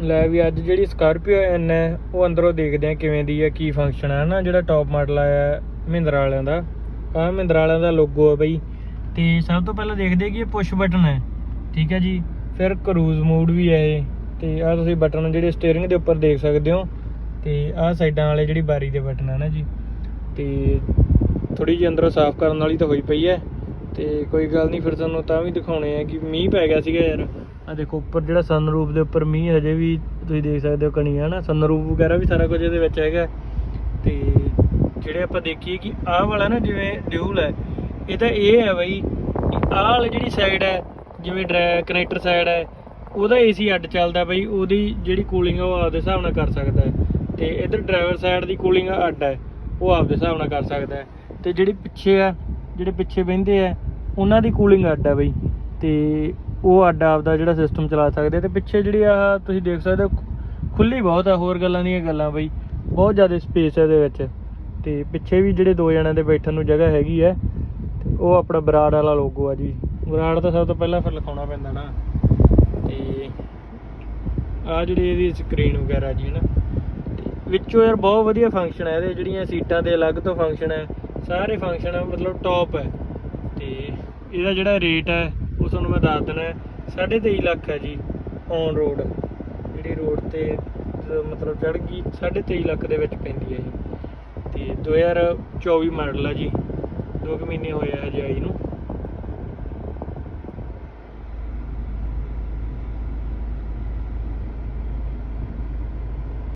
ਲੈ ਵੀ ਅੱਜ ਜਿਹੜੀ ਸਕਾਰਪੀਓ ਐਨ ਹੈ ਉਹ ਅੰਦਰੋਂ ਦੇਖਦੇ ਆ ਕਿਵੇਂ ਦੀ ਹੈ, ਕੀ ਫੰਕਸ਼ਨ ਹੈ ਨਾ, ਜਿਹੜਾ ਟੌਪ ਮਾਡਲ ਆਇਆ ਮਹਿੰਦਰਾ ਵਾਲਿਆਂ ਦਾ। ਆਹ ਮਹਿੰਦਰਾ ਵਾਲਿਆਂ ਦਾ ਲੋਗੋ ਹੈ ਬਈ। ਤੇ ਸਭ ਤੋਂ ਪਹਿਲਾਂ ਦੇਖਦੇ ਕਿ ਇਹ ਪੁਸ਼ ਬਟਨ ਹੈ। ਠੀਕ ਹੈ ਜੀ। ਫਿਰ ਕਰੂਜ਼ ਮੋਡ ਵੀ ਹੈ ਇਹ। ਤੇ ਆਹ ਤੁਸੀਂ ਬਟਨ ਜਿਹੜੇ ਸਟੀਅਰਿੰਗ ਦੇ ਉੱਪਰ ਦੇਖ ਸਕਦੇ ਹੋ। ਤੇ ਆਹ ਸਾਈਡਾਂ ਵਾਲੇ ਜਿਹੜੀ ਬਾਰੀ ਦੇ ਬਟਨ ਹੈ ਨਾ ਜੀ। ਤੇ ਥੋੜੀ ਜਿਹੀ ਅੰਦਰੋਂ ਸਾਫ਼ ਕਰਨ ਵਾਲੀ ਤਾਂ ਹੋਈ ਪਈ ਹੈ। ਤੇ ਕੋਈ ਗੱਲ ਨਹੀਂ, ਫਿਰ ਤੁਹਾਨੂੰ ਤਾਂ ਵੀ ਦਿਖਾਉਣੇ ਆ ਕਿ ਮੀਂਹ ਪੈ ਗਿਆ ਸੀਗਾ ਯਾਰ। ਆ ਦੇਖੋ ਉੱਪਰ ਜਿਹੜਾ ਸਨਰੂਫ ਦੇ ਉੱਪਰ ਮੀਂਹ ਹਜੇ ਵੀ ਤੁਸੀਂ ਦੇਖ ਸਕਦੇ ਹੋ ਕਣੀਆਂ ਨਾ ਸਨਰੂਫ ਵਗੈਰਾ ਵੀ ਸਾਰਾ ਕੁਝ ਇਹਦੇ ਵਿੱਚ ਹੈਗਾ। ਤੇ ਜਿਹੜੇ ਆਪਾਂ ਦੇਖੀਏ ਕਿ ਆਹ ਵਾਲਾ ਨਾ ਜਿਵੇਂ ਡਿਊਲ ਹੈ, ਇਹ ਤਾਂ ਇਹ ਹੈ ਬਈ ਕਿ ਆਹ ਵਾਲੀ ਜਿਹੜੀ ਸਾਈਡ ਹੈ, ਜਿਵੇਂ ਡਰਾ ਕਨੈਕਟਰ ਸਾਈਡ ਹੈ, ਉਹਦਾ ਏਸੀ ਅੱਡ ਚੱਲਦਾ ਬਈ, ਉਹਦੀ ਜਿਹੜੀ ਕੂਲਿੰਗ ਹੈ ਉਹ ਆਪਦੇ ਹਿਸਾਬ ਨਾਲ ਕਰ ਸਕਦਾ ਹੈ। ਤੇ ਇਧਰ ਡਰਾਈਵਰ ਸਾਈਡ ਦੀ ਕੂਲਿੰਗ ਅੱਡ ਹੈ, ਉਹ ਆਪਦੇ ਹਿਸਾਬ ਨਾਲ ਕਰ ਸਕਦਾ ਹੈ। ਤੇ ਜਿਹੜੀ ਪਿੱਛੇ ਆ, ਜਿਹੜੇ ਪਿੱਛੇ ਬਹਿੰਦੇ ਆ, ਉਹਨਾਂ ਦੀ ਕੂਲਿੰਗ ਅੱਡ ਹੈ ਬਈ। ਤੇ ਉਹ ਅੱਡ ਆਪਦਾ ਜਿਹੜਾ ਸਿਸਟਮ ਚਲਾ ਸਕਦੇ ਆ। ਤੇ ਪਿੱਛੇ ਜਿਹੜੀ ਆ ਤੁਸੀਂ ਦੇਖ ਸਕਦੇ ਹੋ ਖੁੱਲੀ ਬਹੁਤ ਆ ਹੋਰ ਗੱਲਾਂ ਦੀਆਂ ਗੱਲਾਂ ਬਈ। ਬਹੁਤ ਜ਼ਿਆਦਾ ਸਪੇਸ ਹੈ ਇਹਦੇ ਵਿੱਚ। ਤੇ ਪਿੱਛੇ ਵੀ ਜਿਹੜੇ ਦੋ ਜਣਿਆਂ ਦੇ ਬੈਠਣ ਨੂੰ ਜਗ੍ਹਾ ਹੈਗੀ ਹੈ ਤੇ ਉਹ ਆਪਣਾ ਬਰਾੜ ਵਾਲਾ ਲੋਗੋ ਆ ਜੀ। ਬਰਾੜ ਤਾਂ ਸਭ ਤੋਂ ਪਹਿਲਾਂ ਫਿਰ ਲਿਖਾਉਣਾ ਪੈਂਦਾ ਨਾ। ਤੇ ਆ ਜਿਹੜੀ ਇਹਦੀ ਸਕਰੀਨ ਵਗੈਰਾ ਜੀ ਨਾ ਤੇ ਵਿੱਚੋਂ ਯਾਰ ਬਹੁਤ ਵਧੀਆ ਫੰਕਸ਼ਨ ਹੈ ਇਹਦੇ। ਜਿਹੜੀਆਂ ਸੀਟਾਂ ਦੇ ਅਲੱਗ ਤੋਂ ਫੰਕਸ਼ਨ ਹੈ ਸਾਰੇ ਫੰਕਸ਼ਨ ਮਤਲਬ ਟੌਪ ਹੈ ਤੇ ਇਹਦਾ ਜਿਹੜਾ ਰੇਟ ਹੈ ਤੁਹਾਨੂੰ ਮੈਂ ਦੱਸ ਦਿੰਦਾ 23.5 ਲੱਖ ਹੈ ਜੀ ਔਨ ਰੋਡ ਜਿਹੜੀ ਰੋਡ ਤੇ ਮਤਲਬ ਚੜ ਗਈ 23.5 ਲੱਖ ਦੇ ਵਿੱਚ ਪੈਂਦੀ ਹੈ ਇਹ ਤੇ 2024 ਮਾਡਲ ਹੈ ਜੀ। 2 ਮਹੀਨੇ ਹੋਏ ਆ ਹਜੇ ਆਈ ਨੂੰ।